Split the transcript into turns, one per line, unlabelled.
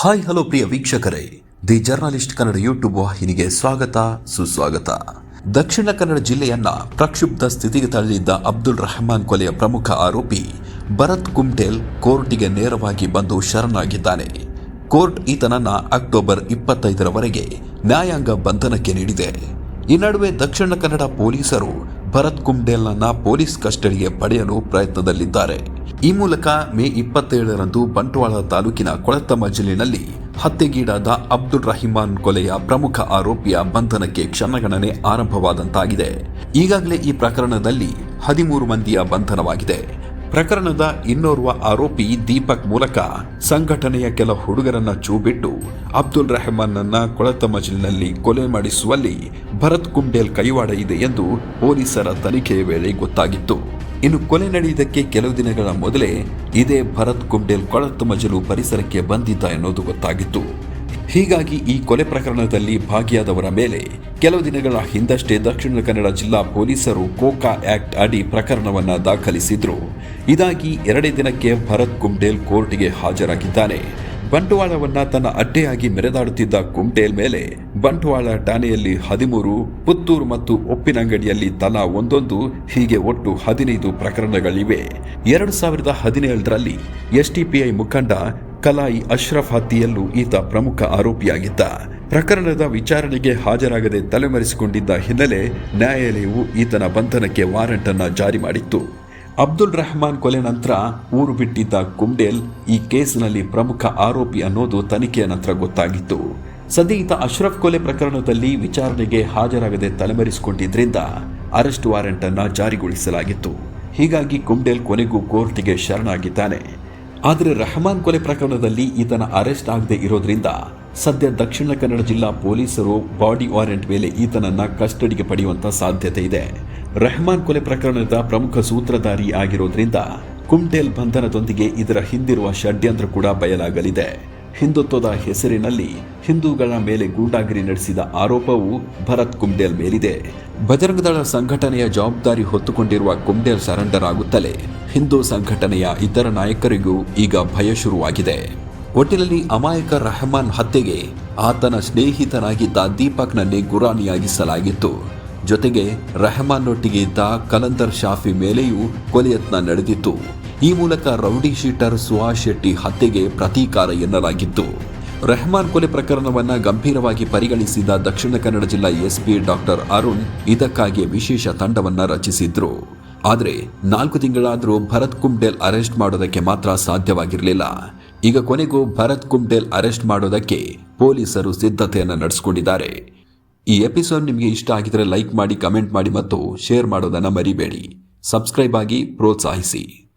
Hi hello ಪ್ರಿಯ ವೀಕ್ಷಕರೇ. The journalist Kannada YouTube ವಾಹಿನಿಗೆ ಸ್ವಾಗತ, ಸುಸ್ವಾಗತ. ದಕ್ಷಿಣ ಕನ್ನಡ ಜಿಲ್ಲೆಯನ್ನ ಪ್ರಕ್ಷುಬ್ಧ ಸ್ಥಿತಿಗೆ ತಳ್ಳಿದ್ದ ಅಬ್ದುಲ್ ರೆಹಮಾನ್ ಕೊಲೆಯ ಪ್ರಮುಖ ಆರೋಪಿ ಭರತ್ ಕುಮ್ಟೇಲ್ ಕೋರ್ಟಿಗೆ ನೇರವಾಗಿ ಬಂದು ಶರಣಾಗಿದ್ದಾನೆ. ಕೋರ್ಟ್ ಈತನನ್ನ ಅಕ್ಟೋಬರ್ ಇಪ್ಪತ್ತೈದರವರೆಗೆ ನ್ಯಾಯಾಂಗ ಬಂಧನಕ್ಕೆ ನೀಡಿದೆ. ಈ ನಡುವೆ ದಕ್ಷಿಣ ಕನ್ನಡ ಪೊಲೀಸರು ಭರತ್ ಕುಮ್ಡೇಲ್ನನ್ನ ಪೊಲೀಸ್ ಕಸ್ಟಡಿಗೆ ಪಡೆಯಲು ಪ್ರಯತ್ನದಲ್ಲಿದ್ದಾರೆ. ಈ ಮೂಲಕ ಮೇ ಇಪ್ಪತ್ತೇಳರಂದು ಬಂಟ್ವಾಳ ತಾಲೂಕಿನ ಕೊಳತ್ತಮಜಲಿನಲ್ಲಿ ಹತ್ಯೆಗೀಡಾದ ಅಬ್ದುಲ್ ರಹಿಮಾನ್ ಕೊಲೆಯ ಪ್ರಮುಖ ಆರೋಪಿಯ ಬಂಧನಕ್ಕೆ ಕ್ಷಣಗಣನೆ ಆರಂಭವಾದಂತಾಗಿದೆ. ಈಗಾಗಲೇ ಈ ಪ್ರಕರಣದಲ್ಲಿ ಹದಿಮೂರು ಮಂದಿಯ ಬಂಧನವಾಗಿದೆ. ಪ್ರಕರಣದ ಇನ್ನೋರ್ವ ಆರೋಪಿ ದೀಪಕ್ ಮೂಲಕ ಸಂಘಟನೆಯ ಕೆಲ ಹುಡುಗರನ್ನ ಚೂಬಿಟ್ಟು ಅಬ್ದುಲ್ ರೆಹಮಾನ್ನನ್ನ ಕೊಳತ ಮಜಲಿನಲ್ಲಿ ಕೊಲೆ ಮಾಡಿಸುವಲ್ಲಿ ಭರತ್ ಕುಂಡೇಲ್ ಕೈವಾಡ ಇದೆ ಎಂದು ಪೊಲೀಸರ ತನಿಖೆಯ ವೇಳೆ ಗೊತ್ತಾಗಿತ್ತು. ಇನ್ನು ಕೊಲೆ ನಡೆಯುವುದಕ್ಕೆ ಕೆಲವು ದಿನಗಳ ಮೊದಲೇ ಇದೇ ಭರತ್ ಕುಂಡೇಲ್ ಕೊಳತು ಮಜಲು ಪರಿಸರಕ್ಕೆ ಬಂದಿದ್ದ ಎನ್ನುವುದು ಗೊತ್ತಾಗಿತ್ತು. ಹೀಗಾಗಿ ಈ ಕೊಲೆ ಪ್ರಕರಣದಲ್ಲಿ ಭಾಗಿಯಾದವರ ಮೇಲೆ ಕೆಲವು ದಿನಗಳ ಹಿಂದಷ್ಟೇ ದಕ್ಷಿಣ ಕನ್ನಡ ಜಿಲ್ಲಾ ಪೊಲೀಸರು ಕೋಕಾ ಆಕ್ಟ್ ಅಡಿ ಪ್ರಕರಣವನ್ನು ದಾಖಲಿಸಿದ್ರು. ಇದಾಗಿ ಎರಡೇ ದಿನಕ್ಕೆ ಭರತ್ ಕುಂಡೇಲ್ ಕೋರ್ಟ್ಗೆ ಹಾಜರಾಗಿದ್ದಾನೆ. ಬಂಡವಾಳವನ್ನ ತನ್ನ ಅಡ್ಡೆಯಾಗಿ ಮೆರೆದಾಡುತ್ತಿದ್ದ ಕುಮ್ಟೇಲ್ ಮೇಲೆ ಬಂಟ್ವಾಳ ಠಾಣೆಯಲ್ಲಿ ಹದಿಮೂರು, ಪುತ್ತೂರು ಮತ್ತು ಉಪ್ಪಿನಂಗಡಿಯಲ್ಲಿ ತಲಾ ಒಂದೊಂದು, ಹೀಗೆ ಒಟ್ಟು ಹದಿನೈದು ಪ್ರಕರಣಗಳಿವೆ. ಎರಡು ಸಾವಿರದ ಹದಿನೇಳರಲ್ಲಿ ಎಸ್ಟಿಪಿಐ ಮುಖಂಡ ಕಲಾಯಿ ಅಶ್ರಫ್ ಹತ್ಯೆಯಲ್ಲೂ ಈತ ಪ್ರಮುಖ ಆರೋಪಿಯಾಗಿದ್ದ. ಪ್ರಕರಣದ ವಿಚಾರಣೆಗೆ ಹಾಜರಾಗದೆ ತಲೆಮರೆಸಿಕೊಂಡಿದ್ದ ಹಿನ್ನೆಲೆ ನ್ಯಾಯಾಲಯವು ಈತನ ಬಂಧನಕ್ಕೆ ವಾರೆಂಟ್ ಅನ್ನು ಜಾರಿ ಮಾಡಿತ್ತು. ಅಬ್ದುಲ್ ರೆಹಮಾನ್ ಕೊಲೆ ನಂತರ ಊರು ಬಿಟ್ಟಿದ್ದ ಕುಂಡೇಲ್ ಈ ಕೇಸಿನಲ್ಲಿ ಪ್ರಮುಖ ಆರೋಪಿ ಅನ್ನೋದು ತನಿಖೆಯ ನಂತರ ಗೊತ್ತಾಗಿತ್ತು. ಸದ್ಯ ಈತ ಅಶ್ರಫ್ ಕೊಲೆ ಪ್ರಕರಣದಲ್ಲಿ ವಿಚಾರಣೆಗೆ ಹಾಜರಾಗದೆ ತಲೆಮರೆಸಿಕೊಂಡಿದ್ದರಿಂದ ಅರೆಸ್ಟ್ ವಾರೆಂಟ್ ಅನ್ನು ಜಾರಿಗೊಳಿಸಲಾಗಿತ್ತು. ಹೀಗಾಗಿ ಕುಂಡೇಲ್ ಕೊನೆಗೂ ಕೋರ್ಟಿಗೆ ಶರಣಾಗಿದ್ದಾನೆ. ಆದರೆ ರೆಹಮಾನ್ ಕೊಲೆ ಪ್ರಕರಣದಲ್ಲಿ ಈತನ ಅರೆಸ್ಟ್ ಆಗದೆ ಇರೋದ್ರಿಂದ ಸದ್ಯ ದಕ್ಷಿಣ ಕನ್ನಡ ಜಿಲ್ಲಾ ಪೊಲೀಸರು ಬಾಡಿ ವಾರೆಂಟ್ ಮೇಲೆ ಈತನನ್ನ ಕಸ್ಟಡಿಗೆ ಪಡೆಯುವಂತ ಸಾಧ್ಯತೆ ಇದೆ. ರೆಹಮಾನ್ ಕೊಲೆ ಪ್ರಕರಣದ ಪ್ರಮುಖ ಸೂತ್ರಧಾರಿ ಆಗಿರೋದ್ರಿಂದ ಕುಮ್ಟೇಲ್ ಬಂಧನದೊಂದಿಗೆ ಇದರ ಹಿಂದಿರುವ ಷಡ್ಯಂತ್ರ ಕೂಡ ಬಯಲಾಗಲಿದೆ. ಹಿಂದುತ್ವದ ಹೆಸರಿನಲ್ಲಿ ಹಿಂದೂಗಳ ಮೇಲೆ ಗೂಂಡಾಗಿರಿ ನಡೆಸಿದ ಆರೋಪವು ಭರತ್ ಕುಂಡೇಲ್ ಮೇಲಿದೆ. ಬಜರಂಗದಳ ಸಂಘಟನೆಯ ಜವಾಬ್ದಾರಿ ಹೊತ್ತುಕೊಂಡಿರುವ ಕುಂಡೇಲ್ ಸರೆಂಡರ್ ಆಗುತ್ತಲೇ ಹಿಂದೂ ಸಂಘಟನೆಯ ಇತರ ನಾಯಕರಿಗೂ ಈಗ ಭಯ ಶುರುವಾಗಿದೆ. ಒಟ್ಟಿನಲ್ಲಿ ಅಮಾಯಕ ರೆಹಮಾನ್ ಹತ್ಯೆಗೆ ಆತನ ಸ್ನೇಹಿತನಾಗಿದ್ದ ದೀಪಕ್ನನ್ನೇ ಗುರಾಣಿಯಾಗಿಸಲಾಗಿತ್ತು. ಜೊತೆಗೆ ರೆಹಮಾನ್ನೊಟ್ಟಿಗೆ ಇದ್ದ ಕಲಂದರ್ ಶಾಫಿ ಮೇಲೆಯೂ ಕೊಲೆಯತ್ನ ನಡೆದಿತ್ತು. ಈ ಮೂಲಕ ರೌಡಿ ಶೀಟರ್ ಸುಹಾಸ್ ಶೆಟ್ಟಿ ಹತ್ಯೆಗೆ ಪ್ರತೀಕಾರ ಎನ್ನಲಾಗಿತ್ತು. ರೆಹಮಾನ್ ಕೊಲೆ ಪ್ರಕರಣವನ್ನು ಗಂಭೀರವಾಗಿ ಪರಿಗಣಿಸಿದ ದಕ್ಷಿಣ ಕನ್ನಡ ಜಿಲ್ಲಾ ಎಸ್ಪಿ ಡಾಕ್ಟರ್ ಅರುಣ್ ಇದಕ್ಕಾಗಿ ವಿಶೇಷ ತಂಡವನ್ನು ರಚಿಸಿದ್ರು. ಆದರೆ ನಾಲ್ಕು ತಿಂಗಳಾದರೂ ಭರತ್ ಕುಮ್ಡೇಲ್ ಅರೆಸ್ಟ್ ಮಾಡೋದಕ್ಕೆ ಮಾತ್ರ ಸಾಧ್ಯವಾಗಿರಲಿಲ್ಲ. ಈಗ ಕೊನೆಗೂ ಭರತ್ ಕುಮ್ಡೇಲ್ ಅರೆಸ್ಟ್ ಮಾಡೋದಕ್ಕೆ ಪೊಲೀಸರು ಸಿದ್ಧತೆಯನ್ನು ನಡೆಸಿಕೊಂಡಿದ್ದಾರೆ. ಈ ಎಪಿಸೋಡ್ ನಿಮಗೆ ಇಷ್ಟ ಆಗಿದ್ರೆ ಲೈಕ್ ಮಾಡಿ, ಕಮೆಂಟ್ ಮಾಡಿ ಮತ್ತು ಶೇರ್ ಮಾಡೋದನ್ನು ಮರಿಬೇಡಿ. ಸಬ್ಸ್ಕ್ರೈಬ್ ಆಗಿ ಪ್ರೋತ್ಸಾಹಿಸಿ.